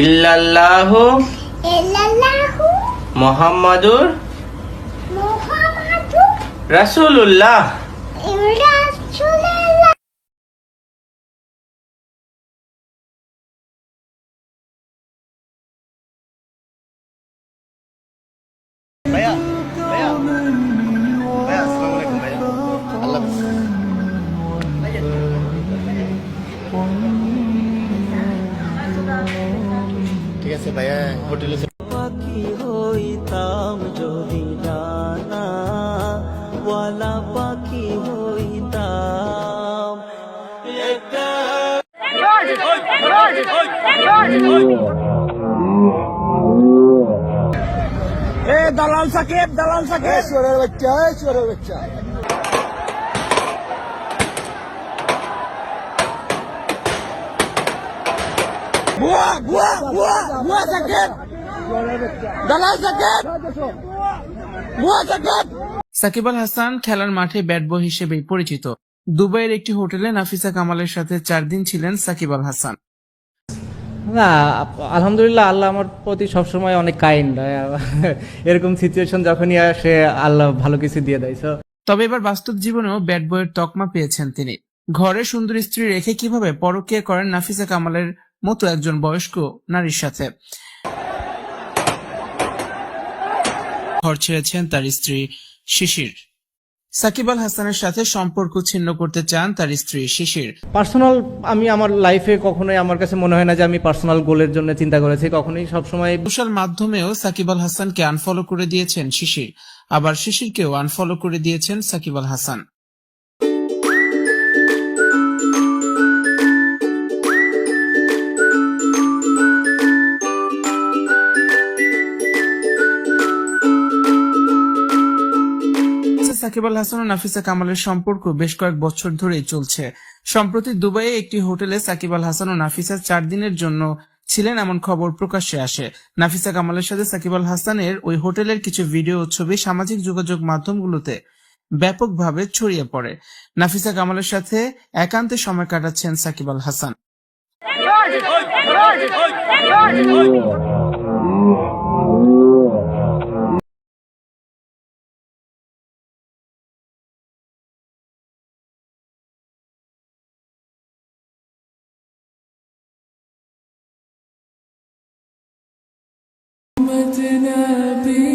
ইল্লাল্লাহু ইল্লাল্লাহু মুহাম্মাদুর মুহাম্মাদুর রাসূলুল্লাহ। আছে ভাইয়া হোটেলে পাখি হইতাম যদি ডানা ওয়ালা পাখি হইতাম। একটা চোরের বাচ্চা এই বাচ্চা। সাকিব। দালাল সাকিব। বুয়া সাকিব। সাকিব আল হাসান খেলার মাঠে ব্যাট বয় হিসেবেই পরিচিত। দুবাইয়ের একটি হোটেলে নাফিসা কামালের সাথে চার দিন ছিলেন সাকিব আল হাসান। না আলহামদুলিল্লাহ আল্লাহ আমার প্রতি সবসময় অনেক কাইন্ড এরকম সিচুয়েশন যখনই আসে আল্লাহ ভালো কিছু দিয়ে দেয় তবে এবার বাস্তব জীবনেও ব্যাট বয়ের তকমা পেয়েছেন তিনি। ঘরে সুন্দর স্ত্রী রেখে কীভাবে পরকীয়া করেন নাফিসা কামালের মতো একজন বয়স্ক নারীর সাথে। ঘর ছেড়েছেন তার স্ত্রী শিশির। সাকিব আল হাসানের সাথে সম্পর্ক ছিন্ন করতে চান তার স্ত্রী শিশির। পার্সোনাল আমি আমার লাইফে কখনোই আমার কাছে মনে হয় না যে আমি পার্সোনাল গোলের জন্য চিন্তা করেছি কখনোই সবসময় সোশ্যাল মাধ্যমেও সাকিব আল হাসানকে আনফলো করে দিয়েছেন শিশির। আবার শিশিরকেও আনফলো করে দিয়েছেন সাকিব আল হাসান। সাকিব আল হাসান ও নাফিসা কামালের সম্পর্ক বেশ কয়েক বছর ধরেই চলছে সম্প্রতি দুবাইয়ে একটি হোটেলে সাকিব আল হাসান ও নাফিসা চার দিনের জন্য ছিলেন এমন খবর প্রকাশ্যে আসে নাফিসা কামালের সাথে সাকিব আল হাসানের ওই হোটেলের কিছু ভিডিও ও ছবি সামাজিক যোগাযোগ মাধ্যমগুলোতে ব্যাপকভাবে ছড়িয়ে পড়ে নাফিসা কামালের সাথে একান্তে সময় কাটাচ্ছেন সাকিব আল হাসান Madina be